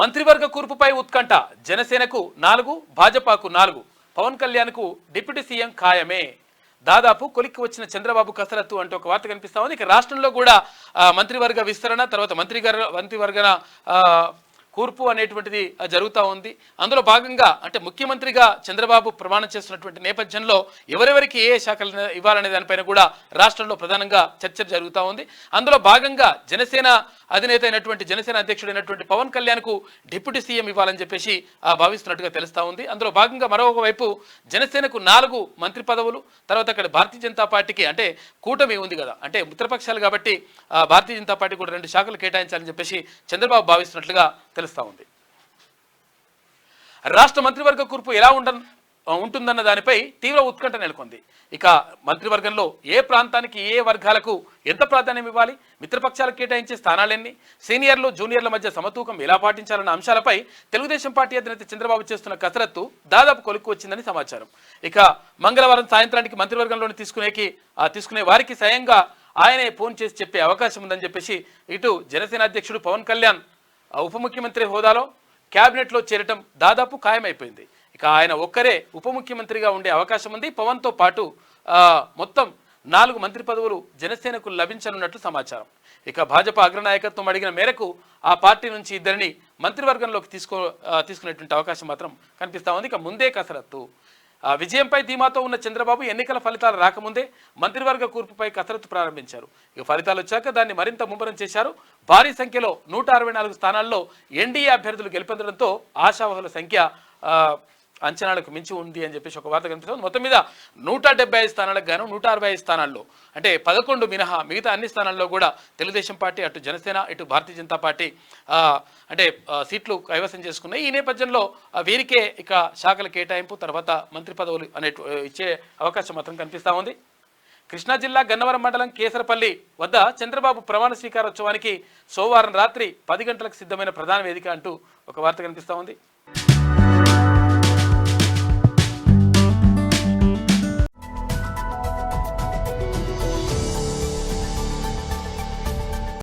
మంత్రివర్గ కూర్పుపై ఉత్కంఠ. జనసేనకు నాలుగు భాజపాకు నాలుగు. పవన్ కళ్యాణ్కు డిప్యూటీ సీఎం ఖాయమే. దాదాపు కొలిక్కి వచ్చిన చంద్రబాబు కసరత్తు అంటూ ఒక వార్త కనిపిస్తా ఉంది. ఇక రాష్ట్రంలో కూడా మంత్రివర్గ విస్తరణ తర్వాత మంత్రిగారు మంత్రివర్గన కూర్పు అనేటువంటిది జరుగుతూ ఉంది. అందులో భాగంగా అంటే ముఖ్యమంత్రిగా చంద్రబాబు ప్రమాణం చేస్తున్నటువంటి నేపథ్యంలో ఎవరెవరికి ఏ శాఖలు ఇవ్వాలనే దానిపైన కూడా రాష్ట్రంలో ప్రధానంగా చర్చ జరుగుతూ ఉంది. అందులో భాగంగా జనసేన అధినేత అయినటువంటి జనసేన అధ్యక్షుడైనటువంటి పవన్ కళ్యాణ్కు డిప్యూటీ సీఎం ఇవ్వాలని చెప్పేసి భావిస్తున్నట్టుగా తెలుస్తా ఉంది. అందులో భాగంగా మరొక వైపు జనసేనకు నాలుగు మంత్రి పదవులు తర్వాత అక్కడ భారతీయ జనతా పార్టీకి అంటే కూటమి ఉంది కదా అంటే మిత్రపక్షాలు కాబట్టి ఆ, భారతీయ జనతా పార్టీ కూడా రెండు శాఖలు కేటాయించాలని చెప్పేసి చంద్రబాబు భావిస్తున్నట్లుగా తెలుస్తూ ఉంది. రాష్ట్ర మంత్రివర్గ కూర్పు ఎలా ఉండ ఉంటుందన్న దానిపై తీవ్ర ఉత్కంఠ నెలకొంది. ఇక మంత్రివర్గంలో ఏ ప్రాంతానికి ఏ వర్గాలకు ఎంత ప్రాధాన్యం ఇవ్వాలి? మిత్రపక్షాలకు కేటాయించే స్థానాలెన్ని? సీనియర్లు జూనియర్ల మధ్య సమతూకం ఎలా పాటించాలన్న అంశాలపై తెలుగుదేశం పార్టీ అధినేత చంద్రబాబు చేస్తున్న కసరత్తు దాదాపు కొలుక్కు వచ్చిందని సమాచారం. ఇక మంగళవారం సాయంత్రానికి మంత్రివర్గంలోని తీసుకునేకి తీసుకునే వారికి స్వయంగా ఆయనే ఫోన్ చేసి చెప్పే అవకాశం ఉందని చెప్పేసి ఇటు జనసేన అధ్యక్షుడు పవన్ కళ్యాణ్ ఉప ముఖ్యమంత్రి హోదాలో క్యాబినెట్లో చేరటం దాదాపు ఖాయమైపోయింది. ఇక ఆయన ఒక్కరే ఉప ముఖ్యమంత్రిగా ఉండే అవకాశం ఉంది. పవన్తో పాటు మొత్తం నాలుగు మంత్రి పదవులు జనసేనకు లభించనున్నట్లు సమాచారం. ఇక భాజపా అగ్రనాయకత్వం అడిగిన మేరకు ఆ పార్టీ నుంచి ఇద్దరిని మంత్రివర్గంలోకి తీసుకో తీసుకునేటువంటి అవకాశం మాత్రం కనిపిస్తా ఉంది. ఇక ముందే కసరత్తు. విజయంపై ధీమాతో ఉన్న చంద్రబాబు ఎన్నికల ఫలితాలు రాకముందే మంత్రివర్గ కూర్పుపై కసరత్తు ప్రారంభించారు. ఇక ఫలితాలు వచ్చాక దాన్ని మరింత ముమ్మరం చేశారు. భారీ సంఖ్యలో నూట అరవై నాలుగు స్థానాల్లో ఎన్డీఏ అభ్యర్థులు గెలుపొందడంతో ఆశావహుల సంఖ్య ఆ, అంచనాలకు మించి ఉంది అని చెప్పేసి ఒక వార్త కనిపిస్తుంది. మొత్తం మీద నూట డెబ్బై ఐదు స్థానాలకు గాను నూట అరవై ఐదు స్థానాల్లో అంటే పదకొండు మినహా మిగతా అన్ని స్థానాల్లో కూడా తెలుగుదేశం పార్టీ అటు జనసేన ఇటు భారతీయ జనతా పార్టీ అంటే సీట్లు కైవసం చేసుకున్నాయి. ఈ నేపథ్యంలో వీరికే ఇక శాఖల కేటాయింపు తర్వాత మంత్రి పదవులు అనే ఇచ్చే అవకాశం మాత్రం కనిపిస్తా ఉంది. కృష్ణా జిల్లా గన్నవరం మండలం కేసరపల్లి వద్ద చంద్రబాబు ప్రమాణ స్వీకారోత్సవానికి సోమవారం రాత్రి పది గంటలకు సిద్ధమైన ప్రధాన వేదిక అంటూ ఒక వార్త కనిపిస్తూ ఉంది.